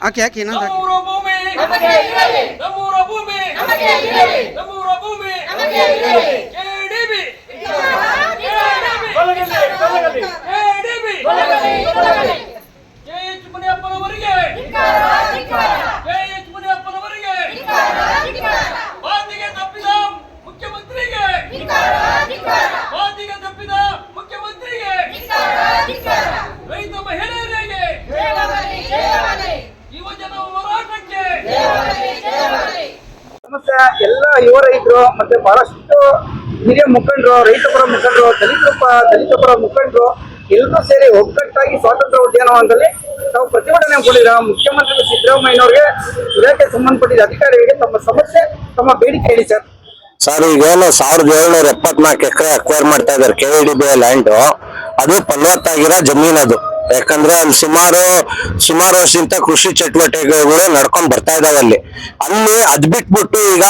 ಹಾಕಿ ಯಾಕೆ ಹಾಕಿ ನಮ್ಮೂರ ಭೂಮಿ. ನಮಗೆ ಇರಲಿ. ನಮ್ಮೂರ ಭೂಮಿ. ನಮಗೆ ಇರಲಿ. ನಮ್ಮೂರ ಭೂಮಿ. ನಮಗೆ ಇರಲಿ. ಸಮಸ್ಯೆ ಎಲ್ಲ ಯುವ ರೈತರು ಮತ್ತೆ ಬಹಳಷ್ಟು ಹಿರಿಯ ಮುಖಂಡರು, ರೈತ ಪರ ಮುಖಂಡರು, ದಲಿತ ದಲಿತ ಪರ ಮುಖಂಡರು ಎಲ್ಲರೂ ಸೇರಿ ಒಗ್ಗಟ್ಟಾಗಿ ಸ್ವಾತಂತ್ರ್ಯ ಉದ್ಯಾನವನದಲ್ಲಿ ತಾವು ಪ್ರತಿಭಟನೆ ಕೊಟ್ಟಿದ್ದಾರೆ ಮುಖ್ಯಮಂತ್ರಿ ಸಿದ್ದರಾಮಯ್ಯನವರಿಗೆ ಇಲಾಖೆ ಸಂಬಂಧಪಟ್ಟಿದ ಅಧಿಕಾರಿಗಳಿಗೆ ತಮ್ಮ ಸಮಸ್ಯೆ, ತಮ್ಮ ಬೇಡಿಕೆ ಹೇಳಿ ಸರ್. ಸರ್, ಈಗೇನು ಸಾವಿರದ ಏಳ್ನೂರ ಎಪ್ಪತ್ನಾಲ್ಕು ಎಕರೆ ಅಕ್ವೈರ್ ಮಾಡ್ತಾ ಇದಾರೆ ಕೆ ಡಿ ಬಿ ಲ್ಯಾಂಡು ಅದು ಫಲವತ್ತಾಗಿರೋ ಜಮೀನದು. ಯಾಕಂದ್ರೆ ಅಲ್ಲಿ ಸುಮಾರು ಸುಮಾರು ವರ್ಷದಿಂದ ಕೃಷಿ ಚಟುವಟಿಕೆಗಳು ನಡ್ಕೊಂಡ್ ಬರ್ತಾ ಇದಾವೆ ಅಲ್ಲಿ. ಅಲ್ಲಿ ಅದ್ ಬಿಟ್ಬಿಟ್ಟು ಈಗ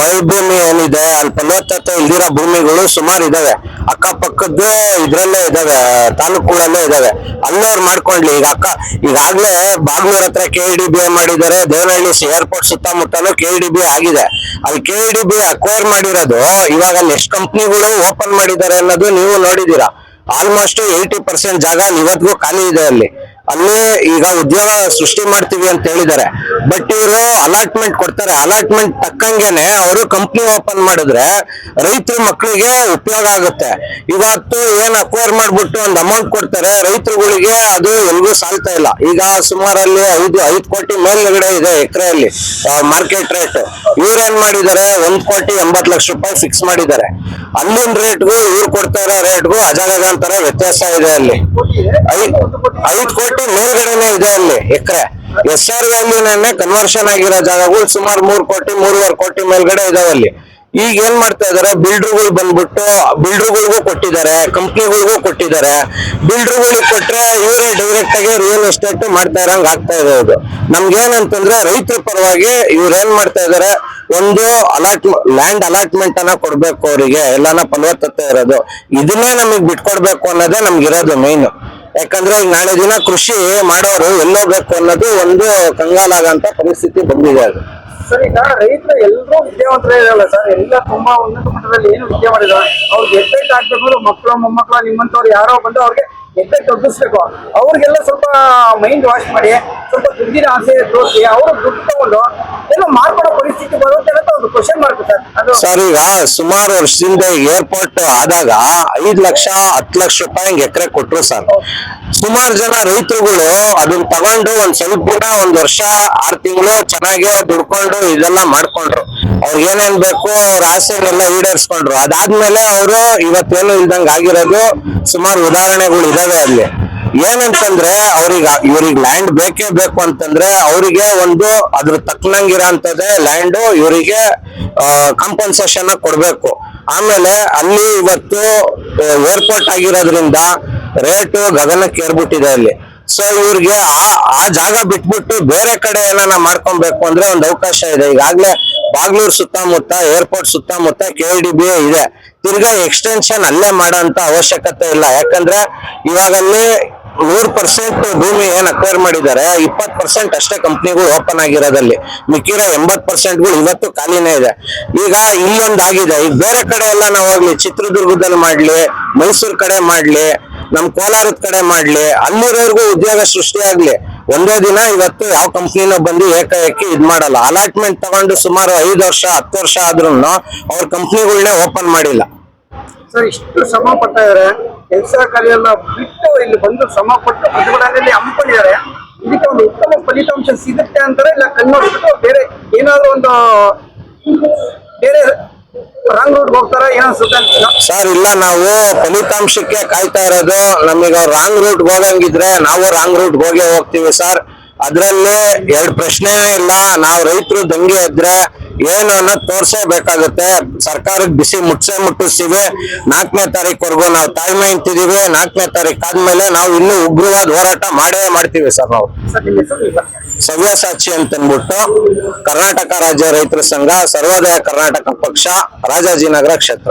ಮರುಭೂಮಿ ಏನಿದೆ, ಅಲ್ಲಿ ಫಲವತ್ತತೆ ಇಲ್ದಿರೋ ಭೂಮಿಗಳು ಸುಮಾರು ಇದಾವೆ. ಅಕ್ಕಪಕ್ಕದ್ದು ಇದ್ರಲ್ಲೇ ಇದಾವೆ, ತಾಲೂಕುಗಳಲ್ಲೇ ಇದಾವೆ. ಅಲ್ಲವ್ರು ಮಾಡ್ಕೊಂಡ್ಲಿ ಈಗ ಅಕ್ಕ, ಈಗಾಗ್ಲೇ ಬಾಗ್ಲೂರ್ ಹತ್ರ ಕೆ ಡಿ ಬಿ ಮಾಡಿದ್ದಾರೆ. ದೇವನಹಳ್ಳಿ ಏರ್ಪೋರ್ಟ್ ಸುತ್ತಮುತ್ತಲೂ ಕೆ ಡಿ ಬಿ ಆಗಿದೆ. ಅಲ್ಲಿ ಕೆ ಡಿ ಬಿ ಅಕ್ವೈರ್ ಮಾಡಿರೋದು ಇವಾಗ ಅಲ್ಲಿ ಎಷ್ಟು ಕಂಪ್ನಿಗಳು ಓಪನ್ ಮಾಡಿದ್ದಾರೆ ಅನ್ನೋದು ನೀವು ನೋಡಿದೀರಾ. ಆಲ್ಮೋಸ್ಟ್ ಏಯ್ಟಿ ಪರ್ಸೆಂಟ್ ಜಾಗ ಇವತ್ತಿಗೂ ಖಾಲಿ ಇದೆ ಅಲ್ಲಿ. ಅಲ್ಲಿ ಈಗ ಉದ್ಯೋಗ ಸೃಷ್ಟಿ ಮಾಡ್ತೀವಿ ಅಂತ ಹೇಳಿದ್ದಾರೆ. ಬಟ್ ಇವರು ಅಲಾಟ್ಮೆಂಟ್ ಕೊಡ್ತಾರೆ. ಅಲಾಟ್ಮೆಂಟ್ ತಕ್ಕಂಗೆನೆ ಅವರು ಕಂಪ್ನಿ ಓಪನ್ ಮಾಡಿದ್ರೆ ರೈತರ ಮಕ್ಕಳಿಗೆ ಉಪಯೋಗ ಆಗುತ್ತೆ. ಇವತ್ತು ಏನ್ ಅಕ್ವೈರ್ ಮಾಡ್ಬಿಟ್ಟು ಒಂದು ಅಮೌಂಟ್ ಕೊಡ್ತಾರೆ, ರೈತರುಗಳಿಗೆ ಅದು ಎಲ್ಗೂ ಸಾಲ್ತಾ ಇಲ್ಲ. ಈಗ ಸುಮಾರಲ್ಲಿ ಐದು ಐದು ಕೋಟಿ ಮೇಲ್ಗಡೆ ಇದೆ ಎಕರೆಯಲ್ಲಿ ಮಾರ್ಕೆಟ್ ರೇಟ್ ಇವ್ರೇನ್ ಮಾಡಿದ್ದಾರೆ? ಒಂದ್ ಕೋಟಿ ಎಂಬತ್ ಲಕ್ಷ ರೂಪಾಯಿ ಫಿಕ್ಸ್ ಮಾಡಿದ್ದಾರೆ. ಅಲ್ಲಿನ ರೇಟ್ಗೂ ಇವ್ರು ಕೊಡ್ತಾ ಇರೋ ರೇಟ್ಗೂ ಅಜಗಜಾಂತರ ವ್ಯತ್ಯಾಸ ಇದೆ ಅಲ್ಲಿ. ಐದ್ ಐದ್ ಕೋಟಿ ಮೇಲ್ಗಡೆನೆ ಇದೆ ಅಲ್ಲಿ, ಎಕರೆ. ಎಸ್ ಆರ್ ಕನ್ವರ್ಷನ್ ಆಗಿರೋ ಜಾಗಗಳು ಸುಮಾರು ಮೂರ್ ಕೋಟಿ, ಮೂರುವರೆ ಕೋಟಿ ಮೇಲ್ಗಡೆ ಇದಾವೆ ಅಲ್ಲಿ. ಈಗ ಏನ್ ಮಾಡ್ತಾ ಇದಾರೆ ಬಿಲ್ಡರ್ಗಳು ಬಂದ್ಬಿಟ್ಟು ಬಿಲ್ಡರ್ಗಳಿಗೂ ಕೊಟ್ಟಿದ್ದಾರೆ ಕಂಪ್ನಿಗಳಿಗೂ ಕೊಟ್ಟಿದ್ದಾರೆ. ಬಿಲ್ಡರ್ಗಳಿಗೆ ಕೊಟ್ರೆ ಇವರೇ ಡೈರೆಕ್ಟ್ ಆಗಿ ರಿಯಲ್ ಎಸ್ಟೇಟ್ ಮಾಡ್ತಾ ಇರಂಗ್ ಆಗ್ತಾ ಇದೆ ಅದು. ನಮ್ಗೆ ಏನಂತಂದ್ರೆ ರೈತರ ಪರವಾಗಿ ಇವ್ರು ಏನ್ ಮಾಡ್ತಾ ಇದಾರೆ, ಒಂದು ಅಲಾಟ್ ಲ್ಯಾಂಡ್ ಅಲಾಟ್ಮೆಂಟ್ ಅನ್ನ ಕೊಡ್ಬೇಕು ಅವರಿಗೆ, ಎಲ್ಲಾನ ಫಲವತ್ತತೆ ಇರೋದು. ಇದನ್ನೇ ನಮಗ್ ಬಿಟ್ಕೊಡ್ಬೇಕು ಅನ್ನೋದೇ ನಮ್ಗಿರೋದು ಮೇನ್ ಯಾಕಂದ್ರೆ ನಾಳೆ ದಿನ ಕೃಷಿ ಮಾಡೋರು ಎಲ್ಲೋಗ್ಬೇಕು ಅನ್ನೋದು ಒಂದು ಕಂಗಾಲಾಗಂತ ಪರಿಸ್ಥಿತಿ ಬಂದಿದೆ ಅದು. ಸರ್, ಈಗ ರೈತರು ಎಲ್ಲರೂ ವಿದ್ಯಾವಂತರ ಇರಲ್ಲ ಸರ್. ಎಲ್ಲ ತುಂಬಾ ಉನ್ನತ ಮಟ್ಟದಲ್ಲಿ ಏನು ವಿದ್ಯೆ ಮಾಡಿದ್ದಾರೆ? ಅವ್ರಿಗೆ ಎಫೆಕ್ಟ್ ಆಗ್ಬೇಕು ಅಂದ್ರೆ ಮಕ್ಕಳು, ಮೊಮ್ಮಕ್ಕಳು ನಿಮ್ಮಂತವ್ರು ಯಾರೋ ಬಂದು ಅವ್ರಿಗೆ ಎಫೆಕ್ಟ್ ಒಗ್ಗಿಸ್ಬೇಕು ಅವ್ರಿಗೆಲ್ಲ ಸ್ವಲ್ಪ ಮೈಂಡ್ ವಾಶ್ ಮಾಡಿ, ಸ್ವಲ್ಪ ದುಡ್ಡಿನ ಆಸೆ ತೋರಿಸಿ, ಅವರು ದುಡ್ಡು ತಗೊಂಡು ಏನೋ ಮಾರ್ಪಡೋ ಪರಿಸ್ಥಿತಿ ಬರುತ್ತೆ. ಸರ್. ಈಗ ಸುಮಾರು ವರ್ಷದಿಂದ ಏರ್ಪೋರ್ಟ್ ಆದಾಗ ಐದ್ ಲಕ್ಷ, ಹತ್ತು ಲಕ್ಷ ರೂಪಾಯಿ ಎಕರೆ ಕೊಟ್ರು ಸರ್. ಸುಮಾರು ಜನ ರೈತರುಗಳು ಅದನ್ನ ತಗೊಂಡು ಒಂದ್ ಸ್ವಲ್ಪ ದಿನ, ಒಂದ್ ವರ್ಷ, ಆರ್ ತಿಂಗಳು ಚೆನ್ನಾಗಿ ದುಡ್ಕೊಂಡು ಇದೆಲ್ಲ ಮಾಡ್ಕೊಂಡ್ರು. ಅವ್ರಿಗೆ ಏನೇನ್ ಬೇಕು ಅವ್ರ ಆಸೆಗಳೆಲ್ಲ ಈಡೇರಿಸ್ಕೊಂಡ್ರು. ಅದಾದ್ಮೇಲೆ ಅವರು ಇವತ್ತೇನು ಇಲ್ದಂಗ್ ಆಗಿರೋದು ಸುಮಾರು ಉದಾಹರಣೆಗಳು ಇದಾವೆ ಅಲ್ಲಿ. ಏನಂತಂದ್ರೆ ಅವ್ರಿಗೆ ಇವ್ರಿಗೆ ಲ್ಯಾಂಡ್ ಬೇಕೇ ಬೇಕು ಅಂತಂದ್ರೆ ಅವರಿಗೆ ಒಂದು ಅದ್ರ ತಕ್ಕನಂಗಿರೋಂಥದ್ದೇ ಲ್ಯಾಂಡ್ ಇವರಿಗೆ ಕಾಂಪನ್ಸೇಷನ್ ಕೊಡ್ಬೇಕು. ಆಮೇಲೆ ಅಲ್ಲಿ ಇವತ್ತು ಏರ್ಪೋರ್ಟ್ ಆಗಿರೋದ್ರಿಂದ ರೇಟ್ ಗಗನಕ್ಕೆ ಏರ್ಬಿಟ್ಟಿದೆ ಅಲ್ಲಿ. ಸೊ ಇವ್ರಿಗೆ ಆ ಆ ಜಾಗ ಬಿಟ್ಬಿಟ್ಟು ಬೇರೆ ಕಡೆ ಏನಾನ ಮಾಡ್ಕೊಬೇಕು ಅಂದ್ರೆ ಒಂದು ಅವಕಾಶ ಇದೆ. ಈಗಾಗ್ಲೇ ಬಾಗ್ಲೂರ್ ಸುತ್ತಮುತ್ತ ಏರ್ಪೋರ್ಟ್ ಸುತ್ತಮುತ್ತ ಕೆ ಡಿ ಬಿ ಇದೆ. ತಿರ್ಗಾ ಎಕ್ಸ್ಟೆನ್ಷನ್ ಅಲ್ಲೇ ಮಾಡೋಂತ ಅವಶ್ಯಕತೆ ಇಲ್ಲ. ಯಾಕಂದ್ರೆ ಇವಾಗ ಅಲ್ಲಿ ನೂರ್ ಪರ್ಸೆಂಟ್ ಭೂಮಿ ಏನ್ ಅಕ್ವೈರ್ ಮಾಡಿದ್ದಾರೆ ಇಪ್ಪತ್ ಪರ್ಸೆಂಟ್ ಅಷ್ಟೇ ಕಂಪ್ನಿಗಳು ಓಪನ್ ಆಗಿರೋದಲ್ಲಿ. ಮಿಕ್ಕಿರೋ ಎಂಬತ್ ಪರ್ಸೆಂಟ್ಗಳು ಇವತ್ತು ಖಾಲಿನೇ ಇದೆ. ಈಗ ಇಲ್ಲೊಂದ್ ಆಗಿದೆ. ಈಗ ಬೇರೆ ಕಡೆ ಎಲ್ಲ ನಾವು ಚಿತ್ರದುರ್ಗದಲ್ಲಿ ಮಾಡ್ಲಿ, ಮೈಸೂರ್ ಕಡೆ ಮಾಡ್ಲಿ, ನಮ್ ಕೋಲಾರದ ಕಡೆ ಮಾಡ್ಲಿ, ಅಲ್ಲಿರೋರ್ಗು ಉದ್ಯೋಗ ಸೃಷ್ಟಿ ಆಗ್ಲಿ. ಒಂದೇ ದಿನ ಇವತ್ತು ಯಾವ ಕಂಪ್ನಿನ ಬಂದು ಏಕಾಏಕಿ ಇದ್ ಮಾಡಲ್ಲ. ಅಲಾಟ್ಮೆಂಟ್ ತಗೊಂಡು ಸುಮಾರು ಐದು ವರ್ಷ, ಹತ್ತು ವರ್ಷ ಆದ್ರೂ ಅವ್ರ ಕಂಪ್ನಿಗಳನ್ನೇ ಓಪನ್ ಮಾಡಿಲ್ಲ. ಸರ್, ಇಷ್ಟು ಶ್ರಮ ಪಡ್ತಾ ಇದಾರೆ ಕೆಲಸ ಕಾರ್ಯೆಲ್ಲ ಬಿಟ್ಟು ಇಲ್ಲಿ ಬಂದು ಶ್ರಮ ಪಟ್ಟು ಪ್ರತಿಭಟನೆಯಲ್ಲಿ ಹಮ್ಮಿಕೊಂಡಿದ್ದಾರೆ ಇದಕ್ಕೆ ಒಂದು ಉತ್ತಮ ಫಲಿತಾಂಶ ಸಿಗುತ್ತೆ ಅಂತಾರೆ ಇಲ್ಲ ಕಣ್ಣೋಡ್ಬಿಟ್ಟು ಬೇರೆ ಏನಾದ್ರು ಒಂದು ಬೇರೆ ರಾಂಗ್ ರೂಟ್ ಏನಿಸುತ್ತೆ ಸರ್, ಇಲ್ಲ, ನಾವು ಫಲಿತಾಂಶಕ್ಕೆ ಕಾಯ್ತಾ ಇರೋದು. ನಮಗೆ ರಾಂಗ್ ರೂಟ್ ಹೋಗಂಗಿದ್ರೆ ನಾವು ರಾಂಗ್ ರೂಟ್ ಹೋಗೇ ಹೋಗ್ತೀವಿ ಸರ್. ಅದ್ರಲ್ಲಿ ಎರಡು ಪ್ರಶ್ನೆ ಇಲ್ಲ. ನಾವು ರೈತರು ದಂಗೆ ಇದ್ರೆ ಏನು ಅನ್ನೋದು ತೋರ್ಸೇಬೇಕಾಗುತ್ತೆ ಸರ್ಕಾರಕ್ಕೆ ಬಿಸಿ ಮುಟ್ಸೆ ಮುಟ್ಟಿಸ್ತೀವಿ. ನಾಲ್ಕನೇ ತಾರೀಕುವರೆಗೂ ನಾವು ತಾಳ್ಮೆ ಇಂತಿದೀವಿ. ನಾಲ್ಕನೇ ತಾರೀಕು ಆದ್ಮೇಲೆ ನಾವು ಇನ್ನೂ ಉಗ್ರವಾದ ಹೋರಾಟ ಮಾಡೇ ಮಾಡ್ತೀವಿ ಸರ್ ನಾವು. ಸವ್ಯಸಾಕ್ಷಿ ಅಂತನ್ಬಿಟ್ಟು ಕರ್ನಾಟಕ ರಾಜ್ಯ ರೈತರ ಸಂಘ, ಸರ್ವೋದಯ ಕರ್ನಾಟಕ ಪಕ್ಷ, ರಾಜಾಜಿನಗರ ಕ್ಷೇತ್ರ.